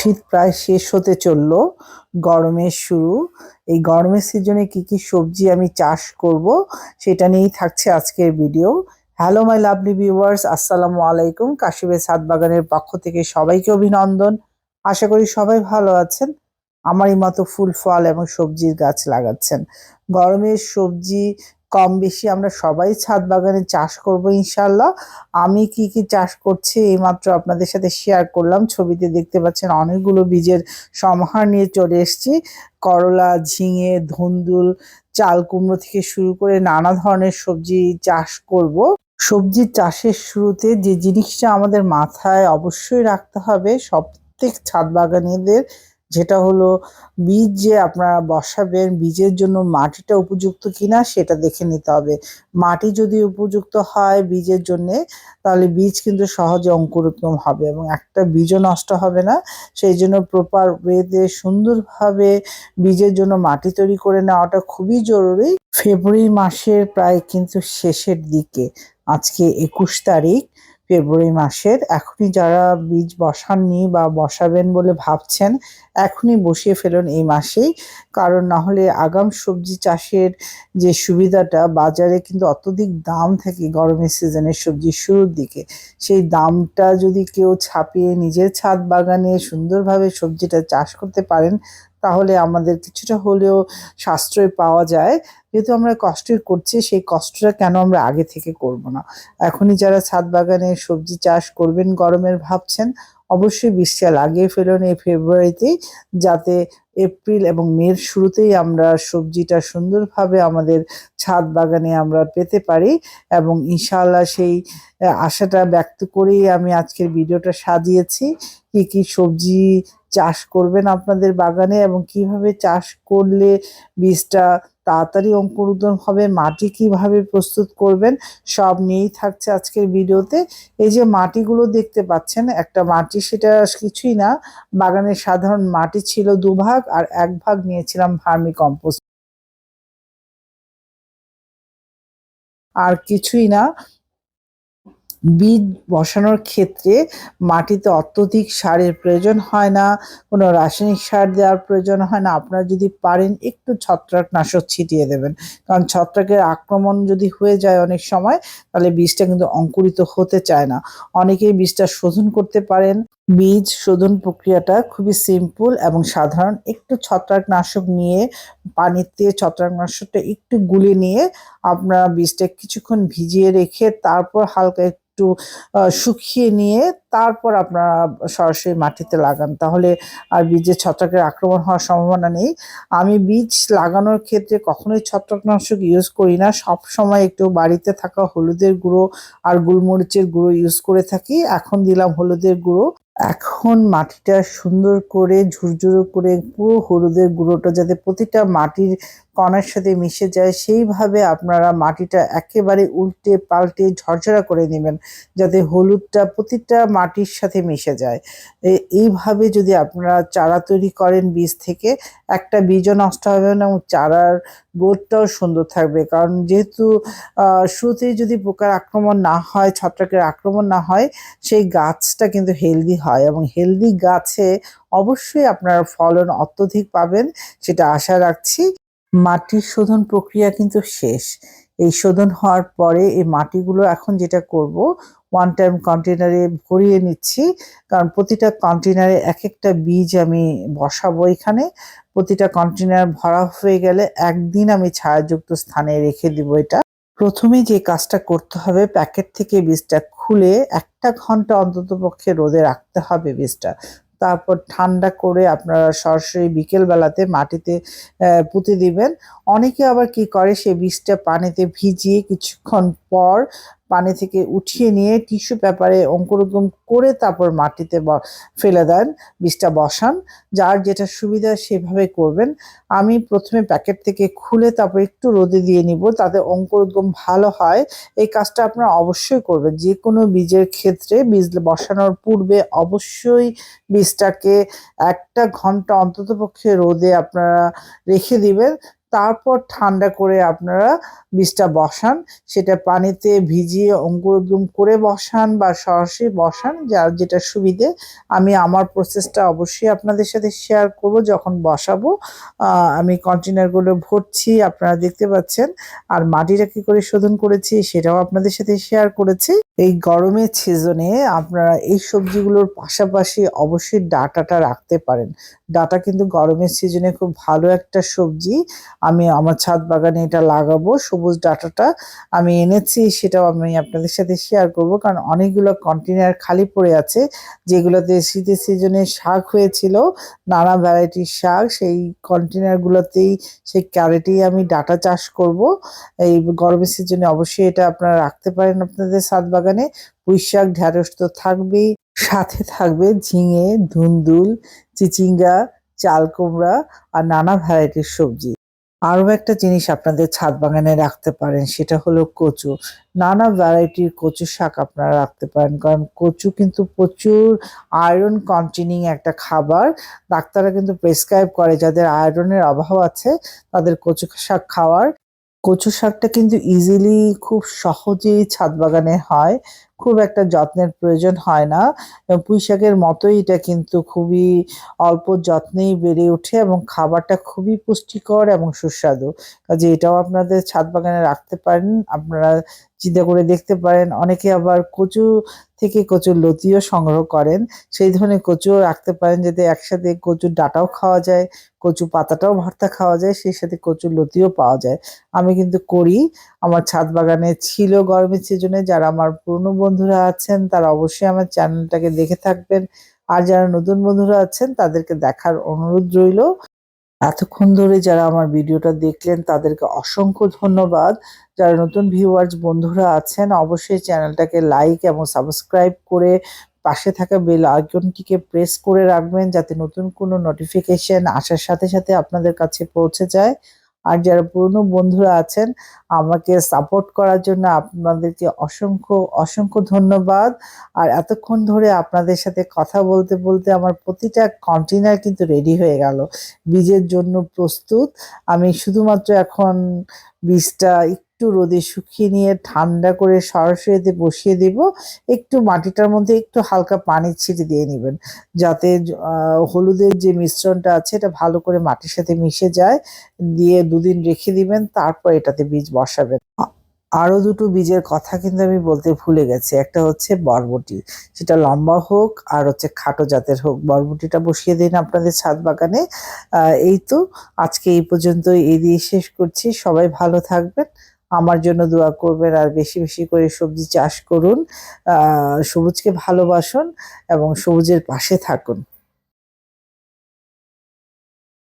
শীত প্রায় শেষ হতে চলল। গরমের শুরু। এই গরমের সিজনে কি কি সবজি আমি চাষ করব, সেটা নিয়েই থাকছে আজকের video. Hello my lovely viewers আসসালামু আলাইকুম। কাশিবের সাত বাগানের পক্ষ থেকে সবাইকে অভিনন্দন। আশা করি সবাই ভালো আছেন। আমারই মতো ফুল, ফল এবং সবজির গাছ লাগাচ্ছেন। গরমের সবজি কম বেশি আমরা সবাই ছাদ বাগানে চাষ করব ইনশাল্লাহ আমি কি কি চাষ করছি এইমাত্র আপনাদের সাথে শেয়ার করলাম। ছবিতে দেখতে পাচ্ছেন অনেকগুলো বীজের সমাহার নিয়ে চলে এসেছি। করলা, ঝিঙে, ধুন্দুল, চাল কুমড়ো থেকে শুরু করে নানা ধরনের সবজি চাষ করব। সবজি চাষের শুরুতে যে জিনিসটা আমাদের মাথায় অবশ্যই রাখতে হবে সব প্রত্যেক ছাদ বাগানীদের যেটা হলো বীজ যে আপনারা বসাবেন, বীজের জন্য মাটিটা উপযুক্ত কিনা সেটা দেখে নিতে হবে। মাটি যদি উপযুক্ত হয় বীজের জন্যে, তাহলে বীজ কিন্তু সহজে অঙ্কুরোদ্গম হবে এবং একটা বীজও নষ্ট হবে না। সেই জন্য প্রপার ওয়েতে সুন্দরভাবে বীজের জন্য মাটি তৈরি করে নেওয়াটা খুবই জরুরি। ফেব্রুয়ারি মাসের প্রায় কিন্তু শেষের দিকে, আজকে একুশ তারিখ। ফেব্রুয়ারি মাসের, এখনই যারা বীজ বসাননি বা বসাবেন বলে ভাবছেন, এখনই বসিয়ে ফেলুন এই মাসেই। কারণ না হলে আগাম সবজি চাষের যে সুবিধাটা, বাজারে কিন্তু অত্যধিক দাম থাকে গরমের সিজনের সবজির শুরুর দিকে। সেই দামটা যদি কেউ ছাপিয়ে নিজের ছাদ বাগানে সুন্দরভাবে সবজিটা চাষ করতে পারেন তাহলে আমাদের কিছুটা হলেও সাশ্রয় পাওয়া যায়। যেহেতু আমরা কষ্টই করছি, সেই কষ্টটা কেন আমরা আগে থেকে করব না? এখনই যারা ছাদ বাগানে সবজি চাষ করবেন, গরমের ভাবছেন, অবশ্যই বীজটা লাগিয়ে ফেলুন এই ফেব্রুয়ারিতেই, যাতে এপ্রিল এবং মের শুরুতেই আমরা সবজিটা সুন্দরভাবে আমাদের ছাদ বাগানে আমরা পেতে পারি এবং ইনশাল্লাহ সেই আশাটা ব্যক্ত করেই আমি আজকের ভিডিওটা সাজিয়েছি। কি কি সবজি চাষ করবেন আপনাদের বাগানে এবং কীভাবে চাষ করলে বীজটা তাড়াতাড়ি অঙ্কুরোদ্গম হবে, মাটি কীভাবে প্রস্তুত করবেন, সব নিয়েই থাকছে আজকের ভিডিওতে। এই যে মাটিগুলো দেখতে পাচ্ছেন, একটা মাটি সেটা কিছুই না, বাগানের সাধারণ মাটি ছিল দুভাগ আর এক ভাগ নিয়েছিলাম ভার্মি কম্পোস্ট। আর কিছুই না বীজ বসানোর ক্ষেত্রে মাটিতে অত্যধিক সারের প্রয়োজন হয় না, কোনো রাসায়নিক সার দেওয়ার প্রয়োজন হয় না। আপনারা যদি পারেন, একটু ছত্রাকনাশক ছিটিয়ে দেবেন। কারণ ছত্রাকের আক্রমণ যদি হয়ে যায় অনেক সময়, তাহলে বীজটা কিন্তু অঙ্কুরিত হতে চায় না। অনেকেই বীজটা শোধন করতে পারেন। বীজ শোধন প্রক্রিয়াটা খুবই সিম্পল এবং সাধারণ। একটু ছত্রাকনাশক নিয়ে পানিতে ছত্রাকনাশকটা একটু গুলে নিয়ে আপনারা বীজটা কিছুক্ষণ ভিজিয়ে রেখে, তারপর হালকা একটু শুকিয়ে নিয়ে তারপর আপনারা সরাসরি মাটিতে লাগান। তাহলে আর বীজের ছত্রাকের আক্রমণ হওয়ার সম্ভাবনা নেই। আমি বীজ লাগানোর ক্ষেত্রে কখনোই ছত্রাকনাশক ইউজ করি না। সব সময় একটু বাড়িতে থাকা হলুদের গুঁড়ো আর গোলমরিচের গুঁড়ো ইউজ করে থাকি। এখন দিলাম হলুদের গুঁড়ো। এখন মাটিটা সুন্দর করে ঝুরঝুরো করে পুরো হলুদের গুঁড়োটা যাতে প্রতিটা মাটির কণার সাথে মিশে যায়, সেইভাবে আপনারা মাটিটা একেবারে উল্টে পাল্টে ঝরঝরা করে নেবেন যাতে হলুদটা প্রতিটা মাটির সাথে মিশে যায়। এইভাবে যদি আপনারা চারা তৈরি করেন বীজ থেকে, একটা বীজও নষ্ট হবে না এবং চারার গ্রোথটাও সুন্দর থাকবে। কারণ যেহেতু শুরুতেই যদি পোকার আক্রমণ না হয়, ছত্রাকের আক্রমণ না হয়, সেই গাছটা কিন্তু হেলদি হয় এবং হেলদি গাছে অবশ্যই আপনারা ফলন অত্যধিক পাবেন, সেটা আশা রাখছি। মাটির শোধন প্রক্রিয়া কিন্তু শেষ। এই শোধন হওয়ার পরে এই মাটিগুলো এখন যেটা করব ওয়ান টাইম কন্টেনারে ভরিয়ে নিচ্ছি। কারণ প্রতিটা কন্টেনারে এক একটা বীজ আমি বসাবো এখানে। প্রতিটা কন্টেনার ভরা হয়ে গেলে একদিন আমি ছায়াযুক্ত স্থানে রেখে দিব এটা। প্রথমে যে কাজটা করতে হবে, প্যাকেট থেকে বীজটা খুলে একটা ঘণ্টা অন্তত পক্ষে রোদে রাখতে হবে বীজটা। তারপর ঠান্ডা করে আপনারা সরাসরি বিকেল বেলাতে মাটিতে পুঁতে দিবেন। অনেকে আবার কি করে, সে বীজটা পানিতে ভিজিয়ে কিছুক্ষণ পর পানি থেকে উঠিয়ে নিয়ে টিস্যু পেপারে অঙ্কুরোদ্গম করে তারপর মাটিতে ফেলে দেন, বীজটা বসান। যার যেটা সুবিধা সেভাবে করবেন। আমি প্রথমে প্যাকেট থেকে খুলে তারপর একটু রোদে দিয়ে নিব তাতে অঙ্কুরোদ্গম ভালো হয়। এই কাজটা আপনারা অবশ্যই করবেন। যে কোনো বীজের ক্ষেত্রে বীজ বসানোর পূর্বে অবশ্যই বীজটাকে একটা ঘণ্টা অন্ততপক্ষে রোদে আপনারা রেখে দিবেন। তারপর ঠান্ডা করে আপনারা বীজটা বসান। সেটা পানিতে ভিজিয়ে অঙ্কুরোদ্গম করে বসান বা সরাসরি বসান, যার যেটা সুবিধে। আমি আমার প্রসেসটা অবশ্যই আপনাদের সাথে শেয়ার করব, যখন বসাবো। আমি কন্টেনারগুলো ভরছি, আপনারা দেখতে পাচ্ছেন। আর মাটিটা কী করে শোধন করেছি, সেটাও আপনাদের সাথে শেয়ার করেছি। এই গরমের সিজনে আপনারা এই সবজিগুলোর পাশাপাশি অবশ্যই ডাটাটা রাখতে পারেন। ডাটা কিন্তু গরমের সিজনে খুব ভালো একটা সবজি। আমি আমার ছাদ বাগানে এটা লাগাবো, সবুজ ডাটাটা আমি এনেছি, সেটাও আমি আপনাদের সাথে শেয়ার করব। কারণ অনেকগুলো কন্টেনার খালি পড়ে আছে, যেগুলোতে শীতের সিজনে শাক হয়েছিল, নানা ভ্যারাইটির শাক, সেই কন্টেনারগুলোতেই সেই ক্যারেটেই আমি ডাটা চাষ করব। এই গরমের সিজনে অবশ্যই এটা আপনারা রাখতে পারেন আপনাদের ছাদ বাগানে। পুঁই শাক, ঢ্যাঁড়স তো থাকবেই। সাথে থাকবে ঝিঙে, ধুন্দুল, চিচিঙ্গা, চাল কুমড়া আর নানা ভ্যারাইটির সবজি। আরও একটা জিনিস আপনাদের ছাদ বাগানে রাখতে পারেন, সেটা হলো কচু। নানা ভ্যারাইটির কচু শাক আপনারা রাখতে পারেন, কারণ কচু কিন্তু প্রচুর আয়রন কন্টেনিং একটা খাবার। ডাক্তাররা কিন্তু প্রেসক্রাইব করে, যাদের আয়রনের অভাব আছে, তাদের কচু শাক খাওয়ার কচু শাকটা কিন্তু ইজিলি খুব সহজেই ছাদ বাগানে হয়। খুব একটা যত্নের প্রয়োজন হয় না। এবং পুঁই শাকের মতোই এটা কিন্তু খুবই অল্প যত্নেই বেড়ে ওঠে এবং খাবারটা খুবই পুষ্টিকর এবং সুস্বাদু। কাজে এটাও আপনাদের ছাদ বাগানে রাখতে পারেন। আপনারা চিন্তা করে দেখতে পারেন। অনেকে আবার কচু থেকে কচুর লতিও সংগ্রহ করেন। সেই ধরনের কচুও রাখতে পারেন যাতে একসাথে কচুর ডাটাও খাওয়া যায়, কচু পাতাটাও ভর্তা খাওয়া যায়, সেই সাথে কচুর লতিও পাওয়া যায়। আমি কিন্তু করি। আমার ছাদ বাগানে ছিল গরমের সিজনে যারা আমার পুরনো বন্ধুরা আছেন, তারা অবশ্যই আমার চ্যানেলটাকে দেখে থাকবেন। আর যারা নতুন বন্ধুরা আছেন, তাদেরকে দেখার অনুরোধ রইল। এতক্ষণ ধরে যারা আমার ভিডিওটা দেখলেন, তাদেরকে অসংখ্য ধন্যবাদ। যারা নতুন ভিউয়ার্স বন্ধুরা আছেন, অবশ্যই চ্যানেলটাকে লাইক এবং সাবস্ক্রাইব করে পাশে থাকা বেল আইকনটিকে প্রেস করে রাখবেন, যাতে নতুন কোনো নোটিফিকেশন আসার সাথে সাথে আপনাদের কাছে পৌঁছে যায়। আর যারা পুরনো বন্ধুরা আছেন, আমাকে সাপোর্ট করার জন্য আপনাদেরকে অসংখ্য অসংখ্য ধন্যবাদ। আর এতক্ষণ ধরে আপনাদের সাথে কথা বলতে বলতে আমার প্রতিটা কন্টেনার কিন্তু রেডি হয়ে গেল। বীজের জন্য প্রস্তুত। আমি শুধুমাত্র এখন বীজটা একটু রোদে শুকিয়ে নিয়ে ঠান্ডা করে সরাসরি এতে বসিয়ে দেব। একটু মাটিটার মধ্যে একটু হালকা পানি ছিটে দিয়ে নেবেন। যাতে হলুদের যে মিশ্রণটা আছে এটা ভালো করে মাটির সাথে মিশে যায়। দিয়ে দুদিন রেখে দিবেন, তারপর এটাতে বীজ বসাবেন। আরও দুটো বীজের কথা কিন্তু আমি বলতে ভুলে গেছি। একটা হচ্ছে বরবটি। সেটা লম্বা হোক, আর হচ্ছে খাটো জাতের হোক। বরবটিটা বসিয়ে দিন আপনাদের ছাদ বাগানে। এই তো আজকে এই পর্যন্ত এই দিয়ে শেষ করছি। সবাই ভালো থাকবেন। আমার জন্য দোয়া করবেন আর বেশি বেশি করে সবজি চাষ করুন। সবুজকে ভালোবাসুন এবং সবুজের পাশে থাকুন।